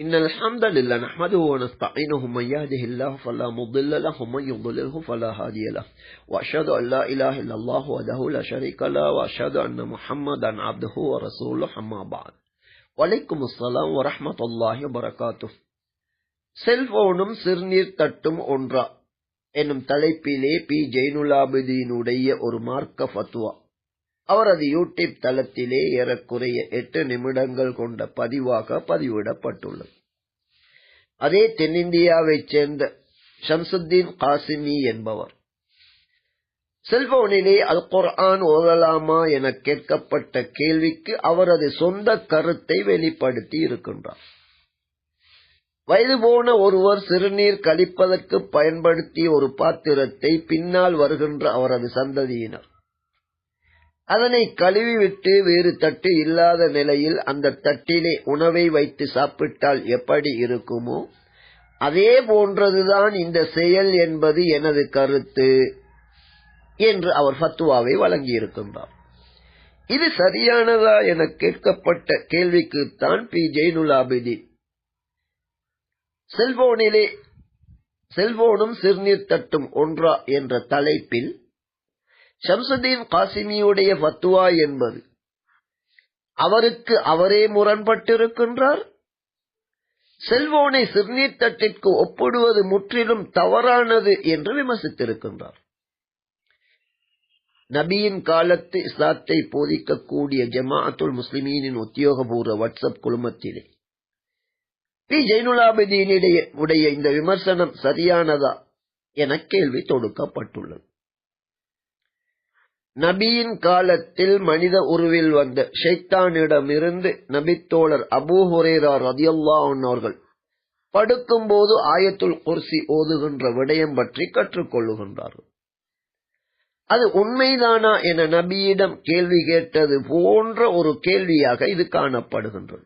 إن الحمد لله نحمده ونستعينه من يهده الله فلا مضل له ومن يضلله فلا هادي له. وأشهد أن لا إله إلا الله وحده لا شريك له وأشهد أن محمدا عبده ورسوله أما بعد. وعليكم السلام ورحمة الله وبركاته. செல்போனும் சிறுநீர் தட்டும் ஒன்றா. என்னும் தலைப்பிலே பி ஜெயினுலாபுதீனுடைய ஒரு மார்க்க فتوى அவரது யூடியூப் தளத்திலே ஏறக்குறைய எட்டு நிமிடங்கள் கொண்ட பதிவாக பதிவிடப்பட்டுள்ளது. அதே தென்னிந்தியாவைச் சேர்ந்த ஷம்சுத்தீன் காசிமி என்பவர். செல்போனிலே அல் குர்ஆன் ஓதலாமா என கேட்கப்பட்ட கேள்விக்கு அவரது சொந்த கருத்தை வெளிப்படுத்தி இருக்கின்றார். வயது போன ஒருவர் சிறுநீர் கழிப்பதற்கு பயன்படுத்திய ஒரு பாத்திரத்தை பின்னால் வருகின்ற அவரது சந்ததியினர். அதனை கழுவிவிட்டு வேறு தட்டு இல்லாத நிலையில் அந்த தட்டிலே உணவை வைத்து சாப்பிட்டால் எப்படி இருக்குமோ அதே போன்றதுதான் இந்த செயல் என்பது எனது கருத்து என்று அவர் ஃபத்துவாவை வழங்கியிருக்கின்றார். இது சரியானதா என கேட்கப்பட்ட கேள்விக்குத்தான் பி. ஜெயினுலாபிதீன் செல்போனிலே செல்போனும் சிறுநீர் தட்டும் ஒன்றா என்ற தலைப்பில் ஷம்சுதீன் காசிமியுடைய பத்துவா என்பது. அவருக்கு அவரே முரண்பட்டிருக்கின்றார். செல்வோனை சிறுநீர் தட்டிற்கு ஒப்பிடுவது முற்றிலும் தவறானது என்று விமர்சித்திருக்கின்றார். நபியின் காலத்து இஸ்லாத்தை போதிக்கக்கூடிய ஜமாஅத்துல் முஸ்லிமீனின் உத்தியோகபூர்வ வாட்ஸ்அப் குழுமத்திலே. பி. ஜெயினுலாபதீனுடைய உடைய இந்த விமர்சனம் சரியானதா என கேள்வி தொடுக்கப்பட்டுள்ளது. நபியின் காலத்தில் மனித உருவில் வந்த ஷைத்தானிடமிருந்து நபித்தோழர் அபூ ஹுரேரா ரதியல்லான் அவர்கள் படுக்கும்போது ஆயத்துல் குர்சி ஓதுகின்ற விடயம் பற்றி கற்றுக்கொள்ளுகின்றார்கள். அது உண்மைதானா என நபியிடம் கேள்வி கேட்டது போன்ற ஒரு கேள்வியாக இது காணப்படுகின்றது.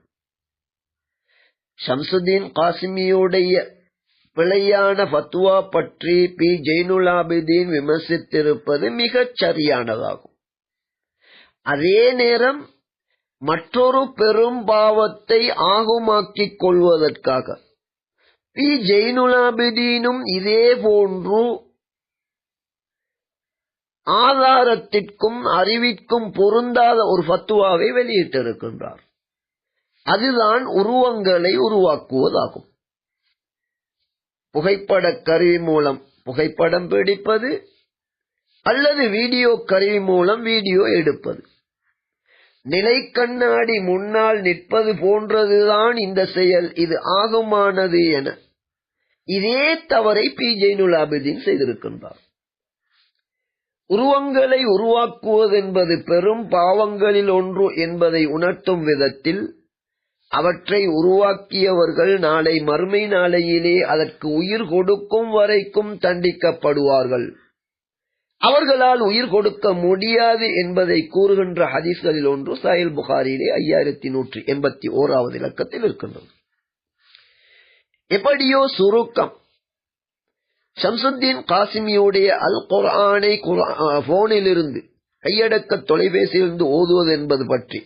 ஷம்சுதீன் காசிமியுடைய பிழையான பத்துவா பற்றி பி. ஜெயினுலாபிதீன் விமர்சித்திருப்பது மிகச் சரியானதாகும். அதே நேரம் மற்றொரு பெரும் பாவத்தை ஆகுமாக்கிக் கொள்வதற்காக பி. ஜெயினுலாபிதீனும் இதே போன்று ஆதாரத்திற்கும் அறிவிற்கும் பொருந்தாத ஒரு ஃபத்துவாவை வெளியிட்டிருக்கின்றார். அதுதான் உருவங்களை உருவாக்குவதாகும். புகைப்பட கருவி மூலம் புகைப்படம் பிடிப்பது அல்லது வீடியோ கருவி மூலம் வீடியோ எடுப்பது. நிலை கண்ணாடி முன்னால் நிற்பது போன்றதுதான் இந்த செயல். இது ஆகமானது என இதே தவறை பி ஜெயினுலாபிதீன் செய்திருக்கின்றார். உருவங்களை உருவாக்குவதென்பது பெரும் பாவங்களில் ஒன்று என்பதை உணர்த்தும் விதத்தில் அவற்றை உருவாக்கியவர்கள் நாளை மறுமை நாளையிலே அதற்கு உயிர் கொடுக்கும் வரைக்கும் தண்டிக்கப்படுவார்கள். அவர்களால் உயிர் கொடுக்க முடியாது என்பதை கூறுகின்ற ஹதீஸ்களில் ஒன்று சாயல் புகாரிலே ஐயாயிரத்தி நூற்றி எண்பத்தி ஓராவது இலக்கத்தில் இருக்கின்றது. எப்படியோ சுருக்கம். ஷம்சுத்தீன் காசிமியுடைய அல் குர்ஆனை போனிலிருந்து கையடக்க தொலைபேசியிலிருந்து ஓதுவது என்பது பற்றி.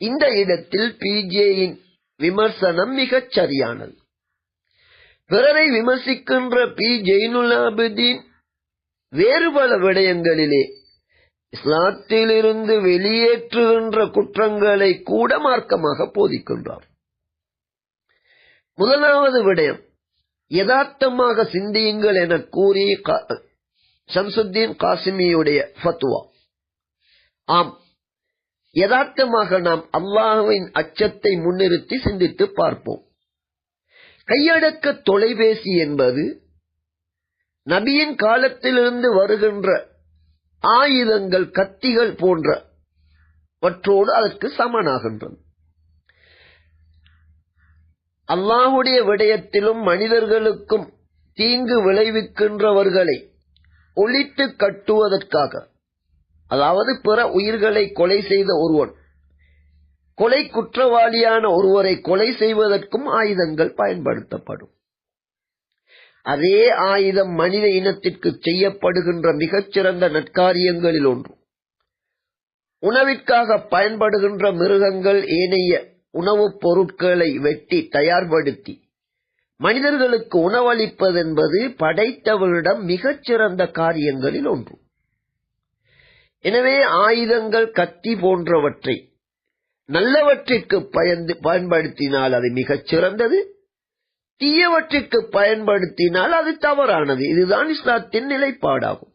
இந்த இடத்தில் பிஜேயின் விமர்சனம் மிகச் சரியானது. பிறரை விமர்சிக்கின்ற பி ஜெயினுலாபுதீன் வேறு பல விடயங்களிலே இஸ்லாத்திலிருந்து வெளியேற்றுகின்ற குற்றங்களை கூட மார்க்கமாக போதிக்கின்றார். முதலாவது விடயம் யதார்த்தமாக சிந்தியுங்கள் என கூறி ஷம்சுத்தீன் காசிமியுடைய ஃபத்துவா ஆம் யதார்த்தமாக நாம் அல்லாஹுவின் அச்சத்தை முன்னிறுத்தி சிந்தித்து பார்ப்போம். கையடக்க தொலைபேசி என்பது நபியின் காலத்திலிருந்து வருகின்ற ஆயுதங்கள் கத்திகள் போன்றவற்றோடு அதற்கு சமனாகின்றது. அல்லாஹுடைய விடயத்திலும் மனிதர்களுக்கும் தீங்கு விளைவிக்கின்றவர்களை ஒழித்து கட்டுவதற்காக அதாவது பிற உயிர்களை கொலை செய்த ஒருவன். கொலை குற்றவாளியான ஒருவரை கொலை செய்வதற்கும் ஆயுதங்கள் பயன்படுத்தப்படும். அதே ஆயுதம் மனித இனத்திற்கு செய்யப்படுகின்ற மிகச்சிறந்த நற்காரியங்களில் ஒன்று. உணவிற்காக பயன்படுகின்ற மிருகங்கள் ஏனைய உணவுப் பொருட்களை வெட்டி தயார்படுத்தி மனிதர்களுக்கு உணவளிப்பதென்பது படைத்தவரிடம் மிகச்சிறந்த காரியங்களில் ஒன்று. எனவே ஆயுதங்கள் கத்தி போன்றவற்றை நல்லவற்றிற்கு பயந்து பயன்படுத்தினால் அது மிகச் சிறந்தது. தீயவற்றிற்கு பயன்படுத்தினால் அது தவறானது. இதுதான் இஸ்லாத்தின் நிலைப்பாடாகும்.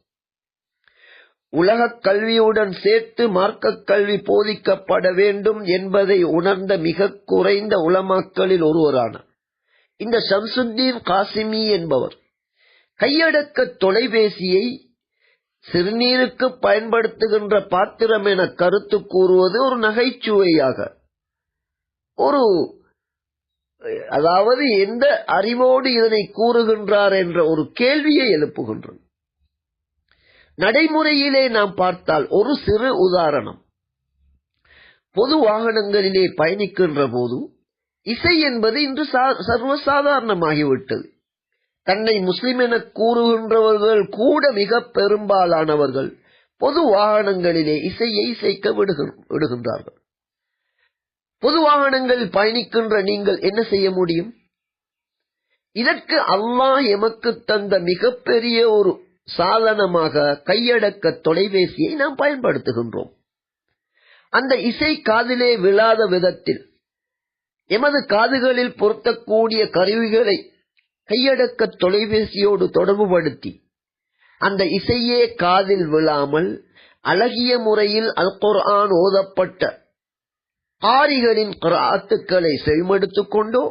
உலகக் கல்வியுடன் சேர்த்து மார்க்க கல்வி போதிக்கப்பட வேண்டும் என்பதை உணர்ந்த மிக குறைந்த உலமாக்களில் ஒருவரான இந்த ஷம்சுத்தீன் காசிமி என்பவர் கையடக்க தொலைபேசியை சிறுநீருக்கு பயன்படுத்துகின்ற பாத்திரம் என கருத்து கூறுவது ஒரு நகைச்சுவையாக. ஒரு அதாவது எந்த அறிவோடு இதனை கூறுகின்றார் என்ற ஒரு கேள்வியை எழுப்புகின்றது. நடைமுறையிலே நாம் பார்த்தால் ஒரு சிறு உதாரணம். பொது வாகனங்களிலே பயணிக்கின்ற போது இசை என்பது இன்று சர்வசாதாரணமாகிவிட்டது. தன்னை முஸ்லிம் என கூறுகின்றவர்கள் கூட மிக பெரும்பாலானவர்கள் பொது வாகனங்களிலே இசையை இசைக்க விடுகின்றார்கள். பொது வாகனங்களில் பயணிக்கின்ற நீங்கள் என்ன செய்ய முடியும்? இதற்கு அல்லாஹ் எமக்கு தந்த மிகப்பெரிய ஒரு சாதனமாக கையடக்க தொலைபேசியை நாம் பயன்படுத்துகின்றோம். அந்த இசை காதிலே விழாத விதத்தில் எமது காதுகளில் பொருத்தக்கூடிய கருவிகளை கையடக்க தொலைபேசியோடு தொடர்புபடுத்தி அந்த இசையே காதில் விழாமல் அழகிய முறையில் அல் குர்ஆன் ஓதப்பட்ட ஆரிகளின் ஆத்துக்களை செவிமடுத்துக் கொண்டோ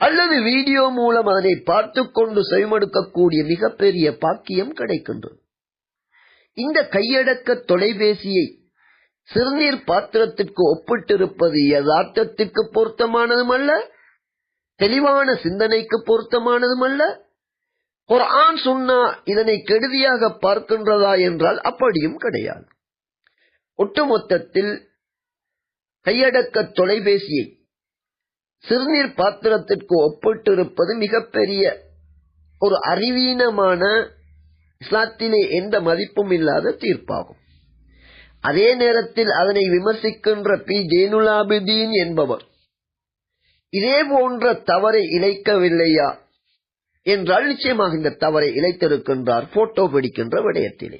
அல்லது வீடியோ மூலம் அதனை பார்த்து கொண்டு செவிமடுக்கக்கூடிய மிகப்பெரிய பாக்கியம் கிடைக்கின்றது. இந்த கையடக்க தொலைபேசியை சிறுநீர் பாத்திரத்திற்கு ஒப்பிட்டிருப்பது யதார்த்தத்திற்கு பொருத்தமானதும் அல்ல தெளிவான சிந்தனைக்கு பொருத்தமானதும் அல்ல குரான் சுன்னா இதனை கெடுதியாக பார்க்கின்றதா என்றால் அப்படியும் கிடையாது. ஒட்டுமொத்தத்தில் கையடக்க தொலைபேசியை சிறுநீர் பாத்திரத்திற்கு ஒப்பிட்டிருப்பது மிகப்பெரிய ஒரு அறிவீனமான இஸ்லாத்திலே எந்த மதிப்பும் இல்லாத தீர்ப்பாகும். அதே நேரத்தில் அதனை விமர்சிக்கின்ற பி ஜெயினுலாபிதீன் என்பவர் இதே போன்ற தவறை இழைக்கவில்லையா என்றால் நிச்சயமாக இந்த தவறை இழைத்திருக்கின்றார் போட்டோ பிடிக்கின்ற விடயத்திலே.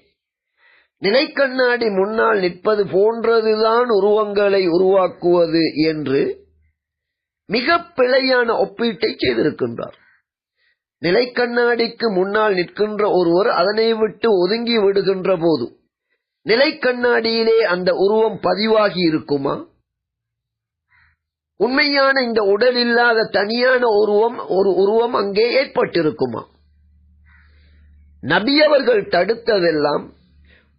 நிலைக்கண்ணாடி முன்னால் நிற்பது போன்றதுதான் உருவங்களை உருவாக்குவது என்று மிக பிழையான ஒப்பீட்டை செய்திருக்கின்றார். நிலைக்கண்ணாடிக்கு முன்னால் நிற்கின்ற ஒருவர் அதனை விட்டு ஒதுங்கி விடுகின்ற போது நிலைக்கண்ணாடியிலே அந்த உருவம் பதிவாகி இருக்குமா? உண்மையான இந்த உடல் இல்லாத தனியான உருவம் ஒரு உருவம் அங்கே ஏற்பட்டிருக்குமா? நபியவர்கள் தடுத்ததெல்லாம்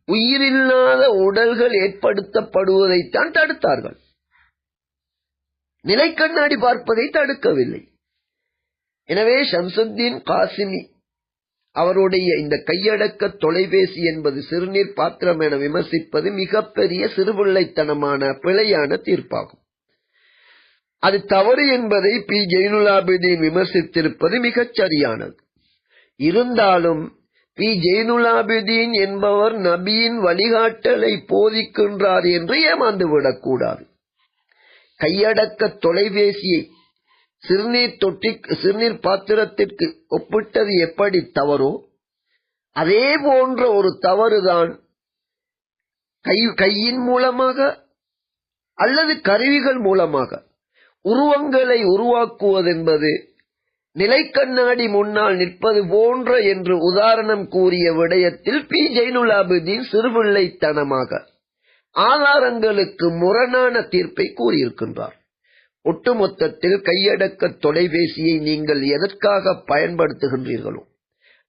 உயிரில்லாத உடல்கள் ஏற்படுத்தப்படுவதைத்தான் தடுத்தார்கள். நிலை கண்ணாடி பார்ப்பதை தடுக்கவில்லை. எனவே ஷம்சுத்தீன் காசிமி அவருடைய இந்த கையடக்க தொலைபேசி என்பது சிறுநீர் பாத்திரம் என விமர்சிப்பது மிகப்பெரிய சிறுபிள்ளைத்தனமான பிழையான தீர்ப்பாகும். அது தவறு என்பதை பி. ஜெயினுலாபிதீன் விமர்சித்திருப்பது மிகச் சரியானது. இருந்தாலும் பி. ஜெயினுலாபிதீன் என்பவர் நபியின் வழிகாட்டலை போதிக்கின்றார் என்று ஏமாந்து விடக்கூடாது. கையடக்க தொலைபேசியை சிறுநீர் தொட்டி சிறுநீர் பாத்திரத்திற்கு ஒப்பிட்டது எப்படி தவறோ அதே போன்ற ஒரு தவறுதான் கை கையின் மூலமாக அல்லது கருவிகள் மூலமாக உருவங்களை உருவாக்குவதென்பது நிலைக்கண்ணாடி முன்னால் நிற்பது போன்ற என்று உதாரணம் கூறிய விடயத்தில் பி. ஜெயினுலாபுதீன் சிறுபிள்ளைத்தனமாக ஆதாரங்களுக்கு முரணான தீர்ப்பை கூறியிருக்கின்றார். ஒட்டுமொத்தத்தில் கையடக்க தொலைபேசியை நீங்கள் எதற்காக பயன்படுத்துகின்றீர்களோ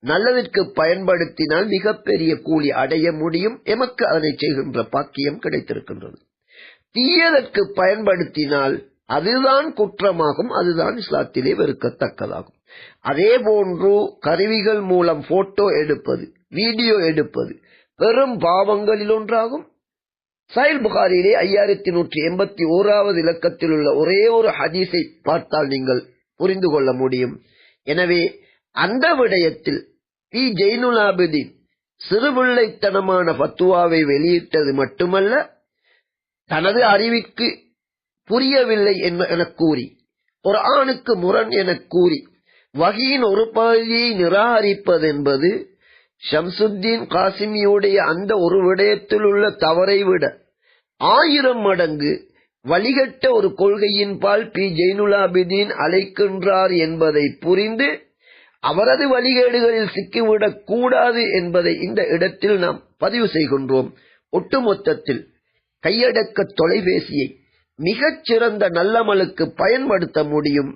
நல்லதற்கு பயன்படுத்தினால் மிகப்பெரிய கூலி அடைய முடியும் எமக்கு அதனை செய்கின்ற பாக்கியம் கிடைத்திருக்கின்றது. தீயதற்கு பயன்படுத்தினால் அதுதான் குற்றமாகும் அதுதான் இஸ்லாத்திலே வெறுக்கத்தக்கதாகும். அதே போன்று கருவிகள் மூலம் போட்டோ எடுப்பது வீடியோ எடுப்பது பெரும் பாவங்களில் ஒன்றாகும். சைல் புகாரிலே ஐயாயிரத்தி நூற்றி எண்பத்தி ஓராவது இலக்கத்தில் உள்ள ஒரே ஒரு ஹதீஸை பார்த்தால் நீங்கள் புரிந்து கொள்ள முடியும். எனவே அந்த விடயத்தில் பி. ஜெயினுலாபுதீன் சிறுபிள்ளைத்தனமான பத்துவாவை வெளியிட்டது மட்டுமல்ல தனது அறிவிற்கு புரியவில்லை என கூறி. ஒரு ஆணுக்கு முரண் என கூறி. வகையின் ஒரு பகுதியை நிராகரிப்பது என்பது ஷம்சுத்தீன் காசிமியுடைய அந்த ஒரு விடயத்தில் உள்ள தவறை விட ஆயிரம் மடங்கு வழிகட்ட ஒரு கொள்கையின் பால் பி. ஜெயினுலாபிதீன் அழைக்கின்றார் என்பதை புரிந்து அவரது வழிகேடுகளில் சிக்கிவிடக் கூடாது என்பதை இந்த இடத்தில் நாம் பதிவு செய்கின்றோம். ஒட்டுமொத்தத்தில் கையடக்க தொலைபேசியை மிகச் சிறந்த நல்லமலுக்கு பயன்படுத்த முடியும்.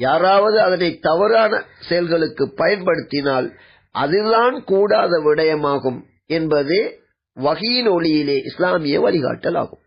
யாராவது அதனை தவறான செயல்களுக்கு பயன்படுத்தினால் அதுதான் கூடாத விடயமாகும் என்பதே வகையின் ஒளியிலே இஸ்லாமிய வழிகாட்டல் ஆகும்